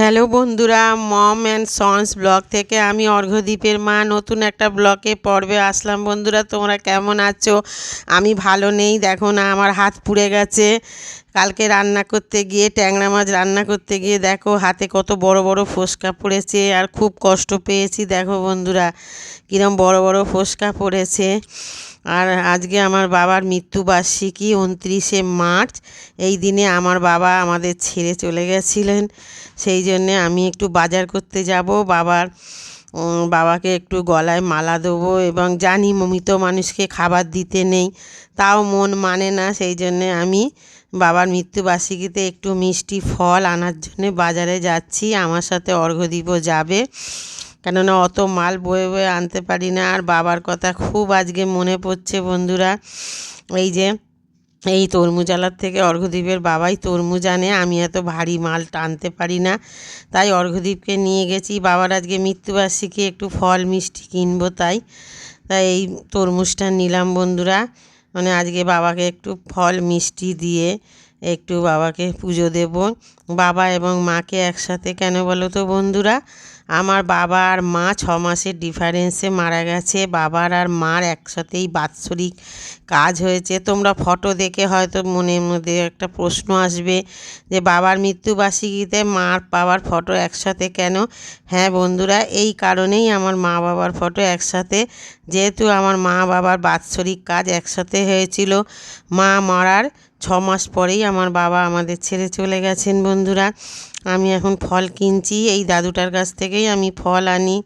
Hello বন্ধুরা, মম and sons blog থেকে আমি অর্ঘ্যদ্বীপের মা। নতুন একটা ব্লকে পর্বে আসলাম বন্ধুরা, তোমরা কেমন আছো? আমি ভালো নেই, দেখো না, আমার হাত পুড়ে গেছে। কালকে রান্না করতে গিয়ে, ট্যাংরা মাছ রান্না করতে গিয়ে, দেখো হাতে কত বড় বড় ফোসকা পড়েছে আর খুব কষ্ট পেয়েছি, দেখো বন্ধুরা, কিরম বড় বড় ফোসকা পড়েছে। আর আজকে আমার বাবার মৃত্যুবার্ষিকী উনত্রিশে মার্চ। এই দিনে আমার বাবা আমাদের ছেড়ে চলে গেছিলেন। সেই জন্যে আমি একটু বাজার করতে যাব। বাবার বাবাকে একটু গলায় মালা দেবো এবং জানি মমিত মানুষকে খাবার দিতে নেই, তাও মন মানে না। সেই জন্যে আমি বাবার মৃত্যুবার্ষিকীতে একটু মিষ্টি ফল আনার জন্যে বাজারে যাচ্ছি। আমার সাথে অর্ঘ্যদীপও যাবে। কেননা অত মাল বয়ে বয়ে আনতে পারি না। আর বাবার কথা খুব আজকে মনে পড়ছে বন্ধুরা। এই যে, এই তরমুজালার থেকে অর্ঘ্যদ্বীপের বাবাই তরমুজ আনে। আমি এত ভারী মাল টানতে পারি না। তাই অর্ঘ্যদ্বীপকে নিয়ে গেছি। বাবার আজকে মৃত্যুবার্ষিকী, একটু ফল মিষ্টি কিনবো তাই। তাই এই তরমুজটা নিলাম বন্ধুরা। মানে আজকে বাবাকে একটু ফল মিষ্টি দিয়ে একটু বাবাকে পুজো দেব। বাবা এবং মাকে একসাথে কেন বলো তো বন্ধুরা? আমার বাবা আর মা ছ মাসের ডিফারেন্সে মারা গেছে। বাবার আর মার একসাথেই বাৎসরিক কাজ হয়েছে। তোমরা ফটো দেখে হয়তো মনের মধ্যে একটা প্রশ্ন আসবে যে, বাবার মৃত্যুবার্ষিকীতে মার বাবার ফটো একসাথে কেন? হ্যাঁ বন্ধুরা, এই কারণেই আমার মা বাবার ফটো একসাথে। যেহেতু আমার মা বাবার বাৎসরিক কাজ একসাথে হয়েছিল, মা মরার ছ মাস পরেই আমার বাবা আমাদের ছেড়ে চলে গেছেন বন্ধুরা। আমি এখন ফল কিনছি, এই দাদুটার কাছ থেকেই আমি ফল আনি।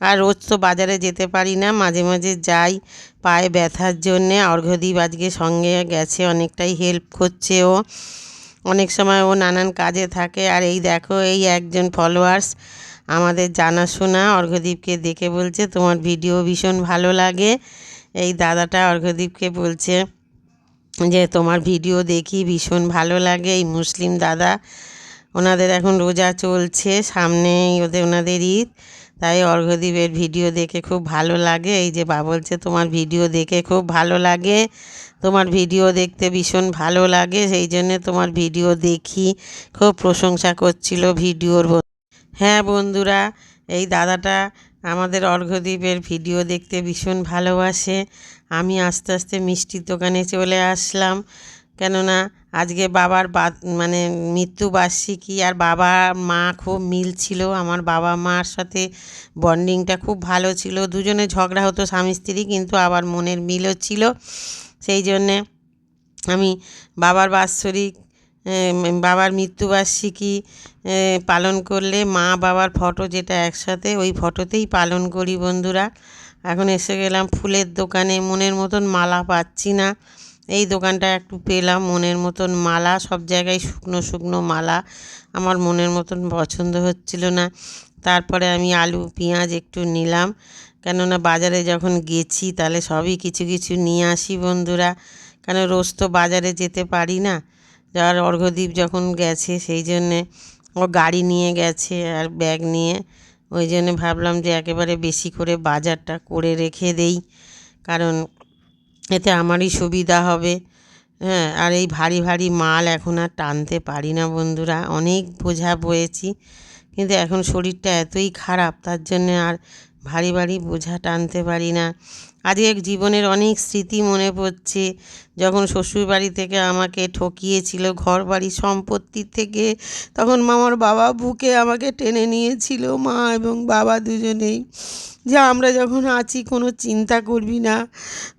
আর রোজ তো বাজারে যেতে পারি না, মাঝে মাঝে যাই, পায়ে ব্যথার জন্যে। অর্ঘ্যদ্বীপ আজকে সঙ্গে গেছে, অনেকটাই হেল্প করছে ও। অনেক সময় ও নানান কাজে থাকে। আর এই দেখো, এই একজন ফলোয়ার্স আমাদের জানাশোনা অর্ঘ্যদ্বীপকে দেখে বলছে, তোমার ভিডিও ভীষণ ভালো লাগে। এই দাদাটা অর্ঘ্যদ্বীপকে বলছে যে, তোমার ভিডিও দেখি, ভীষণ ভালো লাগে। এই মুসলিম দাদা ওনাদের এখন রোজা চলছে সামনে ওদের ওনাদের ঈদ। তাই অর্ঘ্যদ্বীপের ভিডিও দেখে খুব ভালো লাগে। এই যে বা বলছে, তোমার ভিডিও দেখে খুব ভালো লাগে। তোমার ভিডিও দেখতে ভীষণ ভালো লাগে। সেই জন্যে তোমার ভিডিও দেখি। খুব প্রশংসা করছিল ভিডিওর হ্যাঁ বন্ধুরা, এই দাদাটা আমাদের অর্ঘ্যদ্বীপের ভিডিও দেখতে ভীষণ ভালোবাসে। আমি আস্তে আস্তে মিষ্টির দোকানে চলে আসলাম। কেননা আজকে বাবার বাদ মানে মৃত্যুবার্ষিকী আর বাবা মা খুব মিল ছিল। আমার বাবা মার সাথে বন্ডিংটা খুব ভালো ছিল। দুজনে ঝগড়া হতো স্বামী স্ত্রী, কিন্তু আবার মনের মিলও ছিল। সেই জন্যে আমি বাবার বাৎসরিক বাবার মৃত্যুবার্ষিকী পালন করলে মা বাবার ফটো যেটা একসাথে, ওই ফটোতেই পালন করি বন্ধুরা। এখন এসে গেলাম ফুলের দোকানে। মনের মতন মালা পাচ্ছি না। এই দোকানটা একটু পেলাম, মনের মতন মালা, সব জায়গায় শুকনো শুকনো মালা। আমার মনের মতন পছন্দ হচ্ছিল না। তারপরে আমি আলু, পেঁয়াজ একটু নিলাম। কেননা বাজারে যখন গেছি, তাহলে সবই কিছু কিছু নিয়ে আসি বন্ধুরা। কেন রোজ তো বাজারে যেতে পারি না। যার অর্ঘ্যদ্বীপ যখন গেছে, সেই জন্যে ও গাড়ি নিয়ে গেছে আর ব্যাগ নিয়ে। ওই জন্যে ভাবলাম যে একেবারে বেশি করে বাজারটা করে রেখে দেই। কারণ এতে আমারই সুবিধা হবে। হ্যাঁ আর এই ভারী ভারী মাল এখন আর টানতে পারি না বন্ধুরা। অনেক বোঝা বয়েছি, কিন্তু এখন শরীরটা এতই খারাপ, তার জন্যে আর ভারী ভারী বোঝা টানতে পারি না। আজকে জীবনের অনেক স্মৃতি মনে পড়ছে। যখন শ্বশুরবাড়ি থেকে আমাকে ঠকিয়েছিল ঘর বাড়ি সম্পত্তি থেকে, তখন মামার বাবা বুকে আমাকে টেনে নিয়েছিল, মা এবং বাবা দুজনেই। যে আমরা যখন আছি, কোনো চিন্তা করবি না।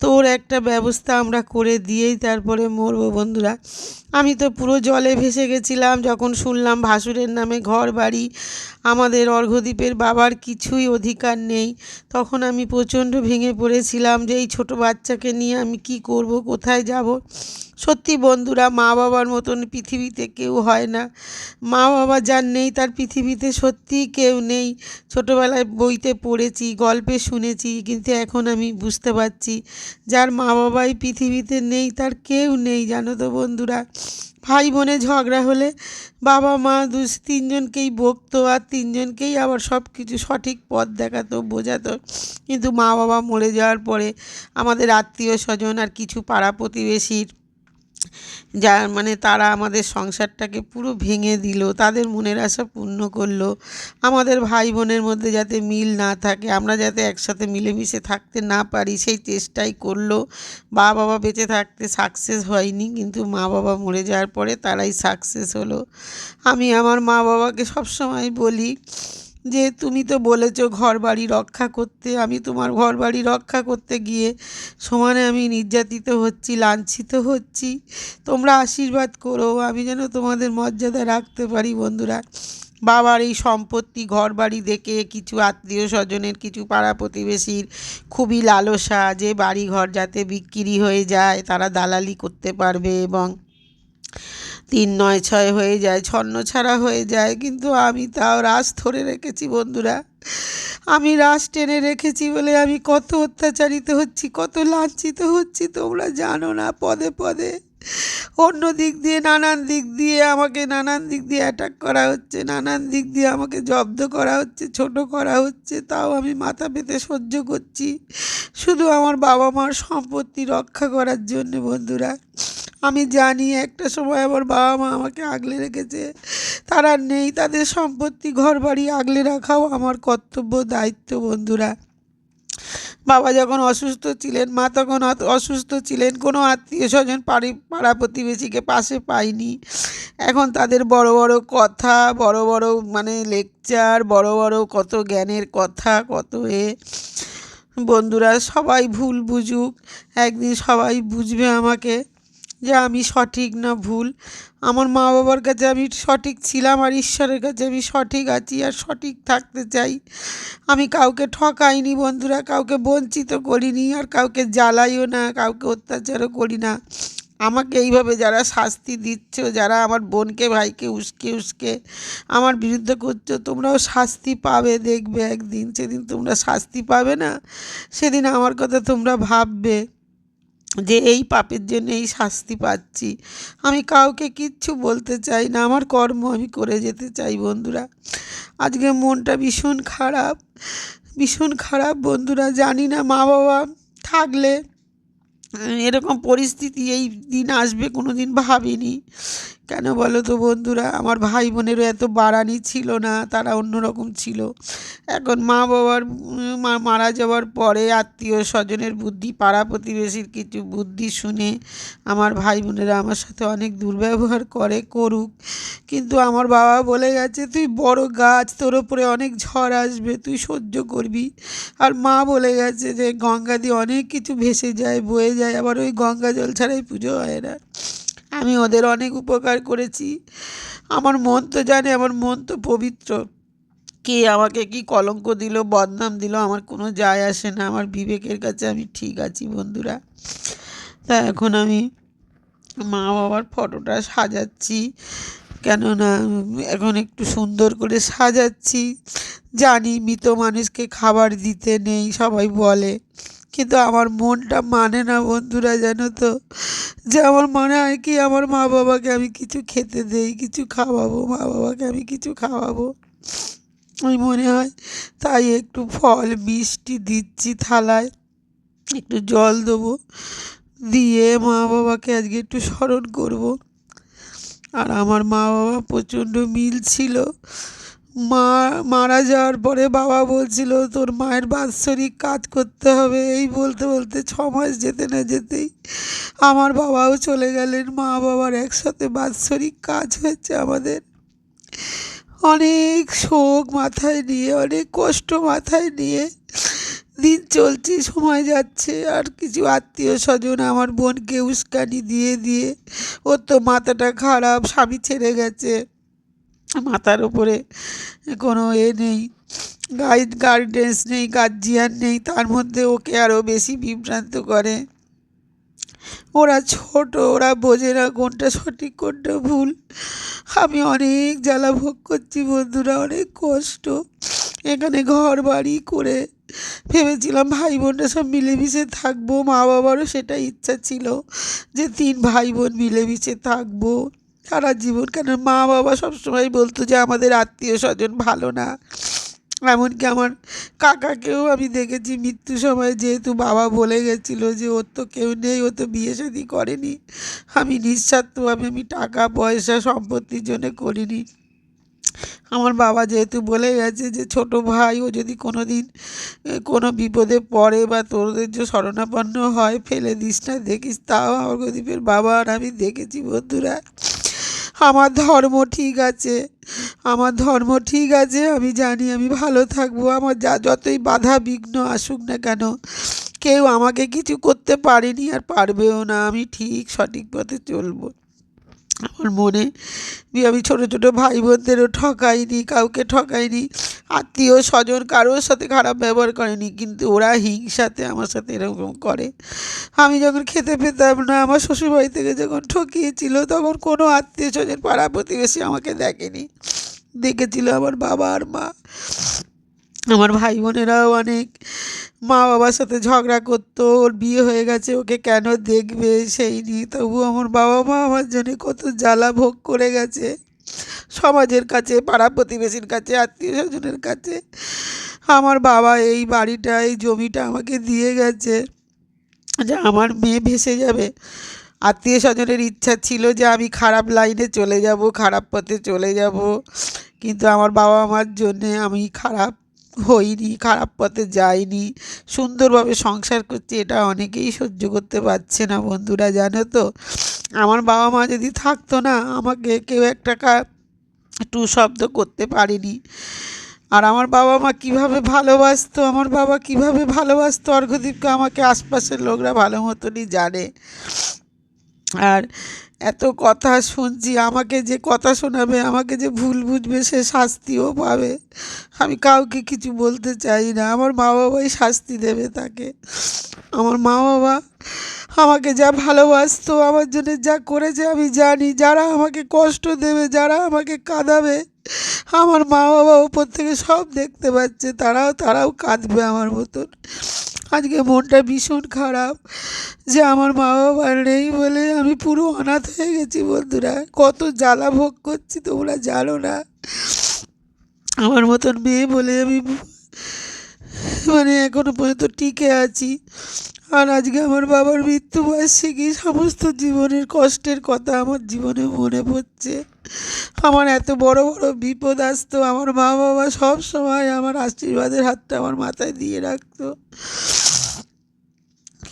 তোর একটা ব্যবস্থা আমরা করে দিয়েই তারপরে মরবো বন্ধুরা। আমি তো পুরো জলে ভেসে গেছিলাম, যখন শুনলাম ভাসুরের নামে ঘর বাড়ি আমাদের অর্ঘ্যদ্বীপের বাবার কিছুই অধিকার নেই। তখন আমি প্রচণ্ড ভেঙে পড়েছিলাম যে এই ছোটো বাচ্চাকে নিয়ে আমি কি করব, কোথায় যাব। সত্যি বন্ধুরা, মা বাবার মতন পৃথিবীতে কেউ হয় না। মা বাবা যার নেই তার পৃথিবীতে সত্যিই কেউ নেই। ছোটোবেলায় বইতে পড়েছি, গল্পে শুনেছি, কিন্তু এখন আমি বুঝতে পারছি, যার মা বাবাই পৃথিবীতে নেই তার কেউ নেই। জানো তো বন্ধুরা ভাই বোনে ঝগড়া হলে বাবা মা দু তিনজনকেই বকতো আর তিনজনকেই আবার সব কিছু সঠিক পথ দেখাতো, বোঝাতো। কিন্তু মা বাবা মরে যাওয়ার পরে আমাদের আত্মীয় স্বজন আর কিছু পাড়া প্রতিবেশীর যার মানে তারা আমাদের সংসারটাকে পুরো ভেঙে দিল, তাদের মনের আশা পূর্ণ করল, আমাদের ভাই বোনের মধ্যে যাতে মিল না থাকে, আমরা যাতে একসাথে মিলেমিশে থাকতে না পারি, সেই চেষ্টাই করল। মা বাবা বেঁচে থাকতে সাকসেস হয়নি, কিন্তু মা বাবা মরে যাওয়ার পরে তারাই সাকসেস হলো। আমি আমার মা বাবাকে সবসময় বলি যে তুমি তো বলেছ ঘর বাড়ি রক্ষা করতে, আমি তোমার ঘর বাড়ি রক্ষা করতে গিয়ে সমানে আমি নির্যাতিত হচ্ছি, লাঞ্ছিত হচ্ছি। তোমরা আশীর্বাদ করো, আমি যেন তোমাদের মর্যাদা রাখতে পারি বন্ধুরা। বাবার এই সম্পত্তি ঘর বাড়ি দেখে কিছু আত্মীয় স্বজনের, কিছু পাড়া প্রতিবেশীর খুবই লালসা যে বাড়ি ঘর যাতে বিক্রি হয়ে যায়, তারা দালালি করতে পারবে এবং তিন নয় ছয় হয়ে যায়, ছন্ন ছাড়া হয়ে যায়, কিন্তু আমি তাও রাস ধরে রেখেছি বন্ধুরা। আমি রাস টেনে রেখেছি বলে আমি কত অত্যাচারিত হচ্ছি, কত লাঞ্ছিত হচ্ছি, তোমরা জানো না, পদে পদে। অন্য দিক দিয়ে, নানান দিক দিয়ে আমাকে নানান দিক দিয়ে অ্যাটাক করা হচ্ছে, নানান দিক দিয়ে আমাকে জব্দ করা হচ্ছে, ছোট করা হচ্ছে, তাও আমি মাথা পেতে সহ্য করছি। শুধু আমার বাবা মার সম্পত্তি রক্ষা করার জন্য বন্ধুরা। আমি জানি একটা সময় আমার বাবা মা আমাকে আগলে রেখেছে। তারা নেই, তাদের সম্পত্তি ঘর বাড়ি আগলে রাখাও আমার কর্তব্য, দায়িত্ব, বন্ধুরা। বাবা যখন অসুস্থ ছিলেন, মা তখন অসুস্থ ছিলেন, কোনো আত্মীয় স্বজন পাড়ি পাড়া প্রতিবেশীকে পাশে পাইনি এখন তাদের বড় বড় কথা, বড় বড় মানে লেকচার বড় বড় কত জ্ঞানের কথা, কত এ। বন্ধুরা, সবাই ভুল বুঝুক, একদিন সবাই বুঝবে আমাকে। যে আমি সঠিক না ভুল? আমার মা বাবার কাছে আমি সঠিক ছিলাম আর ঈশ্বরের কাছে আমি সঠিক আছি আর সঠিক থাকতে চাই। আমি কাউকে ঠকাইনি বন্ধুরা, কাউকে বঞ্চিত করিনি আর কাউকে জ্বালাইও না, কাউকে অত্যাচারও করি না। আমাকে এইভাবে যারা শাস্তি দিচ্ছ, যারা আমার বোনকে, ভাইকে উস্কে উস্কে আমার বিরুদ্ধে করছ, তোমরাও শাস্তি পাবে দেখবে একদিন। সেদিন তোমরা শাস্তি পাবে না, সেদিন আমার কথা তোমরা ভাববে। যে এই পাপের জন্য এই শাস্তি পাচ্ছি। আমি কাউকে কিচ্ছু বলতে চাই না, আমার কর্ম আমি করে যেতে চাই বন্ধুরা। আজকে মনটা ভীষণ খারাপ ভীষণ খারাপ বন্ধুরা, জানি না মা বাবা থাকলে এরকম পরিস্থিতি এই দিন আসবে কোনো দিন ভাবিনি। কেন বলো তো বন্ধুরা, আমার ভাই বোনেরও এত বাড়ানি ছিল না, তারা অন্যরকম ছিল। এখন মা বাবার মারা যাওয়ার পরে আত্মীয় স্বজনের বুদ্ধি, পাড়া প্রতিবেশীর কিছু বুদ্ধি শুনে আমার ভাই বোনেরা আমার সাথে অনেক দুর্ব্যবহার করে, করুক। কিন্তু আমার বাবা বলে গেছে, তুই বড় গাছ, তোর ওপরে অনেক ঝড় আসবে, তুই সহ্য করবি। আর মা বলে গেছে যে, গঙ্গা দিয়ে অনেক কিছু ভেসে যায়, বয়ে যায়, আবার ওই গঙ্গা জল ছাড়াই পুজো হয় না। আমি ওদের অনেক উপকার করেছি। আমার মন তো জানে, আমার মন তো পবিত্র। কে আমাকে কি কলঙ্ক দিল, বদনাম দিল, আমার কোনো যায় আসে না। আমার বিবেকের কাছে আমি ঠিক আছি বন্ধুরা। তা এখন আমি মা বাবার ফটোটা সাজাচ্ছি। কেননা এখন একটু সুন্দর করে সাজাচ্ছি। জানি মৃত মানুষকে খাবার দিতে নেই, সবাই বলে। কিন্তু আমার মনটা মানে না বন্ধুরা, জানো তো? যে আমার মনে হয় কি, আমার মা বাবাকে আমি কিছু খেতে দেই, কিছু খাওয়াবো মা বাবাকে আমি কিছু খাওয়াবো। ওই মনে হয় তাই একটু ফল, মিষ্টি দিচ্ছি থালায়। একটু জল দেবো, দিয়ে মা বাবাকে আজকে একটু স্মরণ করব। আর আমার মা বাবা প্রচণ্ড মিল ছিল। মা, মারা যাওয়ার পরে বাবা বলছিল, তোর মায়ের বাৎসরিক কাজ করতে হবে। এই বলতে বলতে ছ মাস যেতে না যেতেই আমার বাবাও চলে গেলেন। মা বাবার একসাথে বাৎসরিক কাজ হয়েছে আমাদের। অনেক শোক মাথায় নিয়ে, অনেক কষ্ট মাথায় নিয়ে দিন চলছে, সময় যাচ্ছে। আর কিছু আত্মীয় স্বজন আমার বোনকে উস্কানি দিয়ে দিয়ে ওর তো মাথাটা খারাপ, স্বামী ছেড়ে গেছে। মাথার উপরে কোনো এ নেই, গাইড, গাইডেন্স নেই, গার্জিয়ান নেই, তার মধ্যে ওকে আরও বেশি বিভ্রান্ত করে। ওরা ছোট, ওরা বোঝে না কোনটা সঠিক, কোনটা ভুল। আমি অনেক জ্বালা ভোগ করছি বন্ধুরা, অনেক কষ্ট। এখানে ঘর বাড়ি করে ভেবেছিলাম ভাই বোনরা সব মিলেমিশে থাকব, মা বাবারও সেটা ইচ্ছা ছিল যে তিন ভাই বোন মিলেমিশে থাকব। সারা জীবন কেন মা বাবা সবসময় বলতো যে আমাদের আত্মীয় স্বজন ভালো না। এমনকি আমার কাকাকেও আমি দেখেছি মৃত্যু সময় যেহেতু বাবা বলে গেছিল যে ওর তো কেউ নেই, ও তো বিয়ে শাদি করেনি। আমি নিঃস্বার্থভাবে আমি টাকা, পয়সা, সম্পত্তির জন্য করিনি। আমার বাবা যেহেতু বলে গেছে যে ছোট ভাই, ও যদি কোনো দিন কোনো বিপদে পড়ে বা তোদের যে শরণাপন্ন হয়, ফেলে দিস না, দেখিস, তাও অর্ঘদীপের বাবা। আর আমি দেখেছি বন্ধুরা আমার ধর্ম ঠিক আছে। আমার ধর্ম ঠিক আছে, আমি জানি আমি ভালো থাকব। আমার যা যতই বাধা বিঘ্ন আসুক না কেন, কেউ আমাকে কিছু করতে পারেনি আর পারবেও না। আমি ঠিক সঠিক পথে চলবো। আমার মনে বি- আমি ছোটো ছোটো ভাই বোনদেরও ঠকাইনি কাউকে ঠকাইনি আত্মীয় স্বজন কারোর সাথে খারাপ ব্যবহার করেনি, কিন্তু ওরা হিংসাতে আমার সাথে এরকম করে। আমি যখন খেতে পেতাম না, আমার শ্বশুরবাড়ি থেকে যখন ঠকিয়েছিল, তখন কোনো আত্মীয় স্বজন পাড়া প্রতিবেশী আমাকে দেখেনি। দেখেছিল আমার বাবা আর মা। আমার ভাই বোনেরাও অনেক মা বাবার সাথে ঝগড়া করতো, ওর বিয়ে হয়ে গেছে, ওকে কেন দেখবে সেই নিয়ে? তবু আমার বাবা মা আমার জন্য কত জ্বালা ভোগ করে গেছে। সমাজের কাছে, পাড়া প্রতিবেশীর কাছে, আত্মীয় স্বজনের কাছে। আমার বাবা এই বাড়িটা, এই জমিটা আমাকে দিয়ে গেছে যে আমার মেয়ে ভেসে যাবে। আত্মীয় স্বজনের ইচ্ছা ছিল যে আমি খারাপ লাইনে চলে যাব, খারাপ পথে চলে যাব। কিন্তু আমার বাবা মার জন্যে আমি খারাপ হইনি, খারাপ পথে যাইনি, সুন্দরভাবে সংসার করছি, এটা অনেকেই সহ্য করতে পারছে না বন্ধুরা, জানো তো। আমার বাবা মা যদি থাকতো না, আমাকে কেউ একটা কা- টু শব্দ করতে পারেনি। আর আমার বাবা মা কীভাবে ভালোবাসতো, আমার বাবা কীভাবে ভালোবাসতো অর্ঘদীপকে আমাকে আশপাশের লোকরা ভালো মতনই জানে। আর এত কথা শুনছি, আমাকে যে কথা শোনাবে, আমাকে যে ভুল বুঝবে, সে শাস্তিও পাবে। আমি কাউকে কিছু বলতে চাই না। আমার মা বাবাই শাস্তি দেবে তাকে। আমার মা বাবা আমাকে যা ভালোবাসতো, আমার জন্য যা করেছে আমি জানি। যারা আমাকে কষ্ট দেবে, যারা আমাকে কাঁদাবে আমার মা বাবা ওপর থেকে সব দেখতে পাচ্ছে, তারাও তারাও কাঁদবে আমার মতন। আজকে মনটা ভীষণ খারাপ যে আমার মা বাবা নেই বলে আমি পুরো অনাথ হয়ে গেছি বন্ধুরা। কত জ্বালা ভোগ করছি, তোমরা জানো না। আমার মতন মেয়ে বলে আমি মানে এখনও পর্যন্ত টিকে আছি। আর আজকে আমার বাবার মৃত্যুবার্ষিকী সমস্ত জীবনের কষ্টের কথা আমার জীবনে মনে পড়ছে। আমার এত বড় বড় বিপদ আসতো, আমার মা বাবা সব সময় আমার আশীর্বাদের হাতটা আমার মাথায় দিয়ে রাখতো।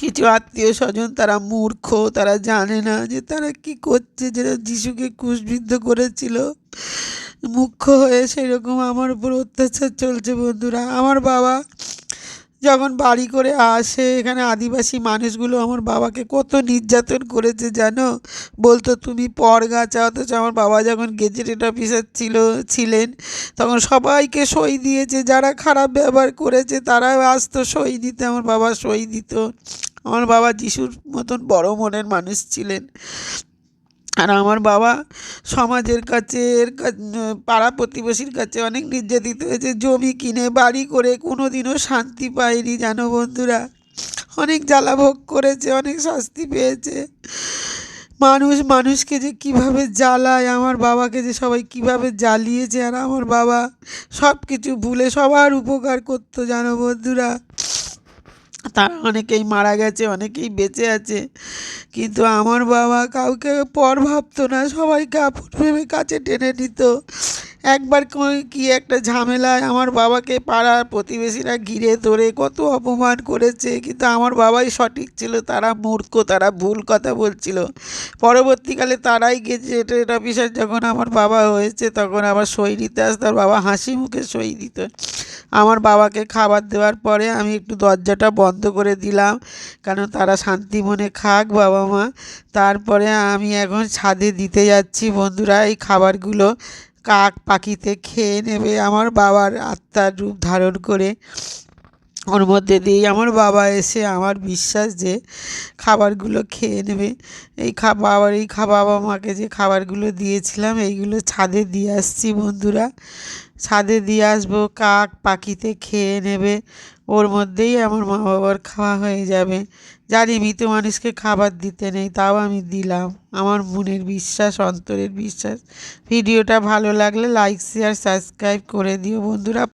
কিছু আত্মীয় স্বজন তারা মূর্খ, তারা জানে না যে তারা কি করছে যেটা যিশুকে ক্রুশবিদ্ধ করেছিল। মুখ্য হয়ে সেরকম আমার উপর অত্যাচার চলছে বন্ধুরা। আমার বাবা যখন বাড়ি করে আসে, এখানে আদিবাসী মানুষগুলো আমার বাবাকে কত নির্যাতন করেছে জানো? বলতো, তুমি পর গাছা অথচ আমার বাবা যখন গেজেটেড অফিসার ছিল, ছিলেন, তখন সবাইকে সই দিয়েছে। যারা খারাপ ব্যবহার করেছে তারাও আসতো সই দিতে, আমার বাবা সই দিত। আমার বাবা যিশুর মতন বড় মনের মানুষ ছিলেন। আর আমার বাবা সমাজের কাছে, এর পাড়া প্রতিবেশীর কাছে অনেক নির্যাতিত হয়েছে। জমি কিনে, বাড়ি করে কোনো দিনও শান্তি পায়নি জানো বন্ধুরা। অনেক জ্বালা ভোগ করেছে, অনেক শাস্তি পেয়েছে। মানুষ মানুষকে যে কীভাবে জ্বালায়, আমার বাবাকে যে সবাই কীভাবে জ্বালিয়েছে আর আমার বাবা সব কিছু ভুলে সবার উপকার করতো জানো বন্ধুরা। তারা অনেকেই মারা গেছে, অনেকেই বেঁচে আছে। কিন্তু আমার বাবা কাউকে পর ভাবতো না, সবাইকে আপন ভেবে কাছে টেনে নিত। একবার কি একটা ঝামেলায় আমার বাবাকে পাড়ার প্রতিবেশীরা ঘিরে ধরে কত অপমান করেছে, কিন্তু আমার বাবাই সঠিক ছিল, তারা মূর্খ, তারা ভুল কথা বলছিল। পরবর্তীকালে তারাই গেজেটেড অফিসার যখন আমার বাবা হয়েছে, তখন আবার সই দিতে আসতো আর বাবা হাসি মুখে সই দিত। আমার বাবাকে খাবার দেওয়ার পরে আমি একটু দরজাটা বন্ধ করে দিলাম, কারণ তারা শান্তি মনে খাক বাবা মা। তারপরে আমি এখন ছাদে দিতে যাচ্ছি বন্ধুরা, এই খাবারগুলো কাক পাখিতে খেয়ে নেবে আমার বাবার আত্মার রূপ ধারণ করে। ওর মধ্যে দিয়েই আমার বাবা এসে আমার বিশ্বাস যে খাবারগুলো খেয়ে নেবে। এই খা, বাবার, এই খা, বাবা মাকে যে খাবারগুলো দিয়েছিলাম, এইগুলো ছাদে দিয়ে আসছি বন্ধুরা। ছাদে দিয়ে আসব, কাক পাখিতে খেয়ে নেবে। ওর মধ্যেই আমার মা বাবার খাওয়া হয়ে যাবে। জানি মৃত মানুষকে খাবার দিতে নেই, তাও আমি দিলাম। আমার মনের বিশ্বাস, অন্তরের বিশ্বাস। ভিডিওটা ভালো লাগলে লাইক শেয়ার সাবস্ক্রাইব করে দিও বন্ধুরা।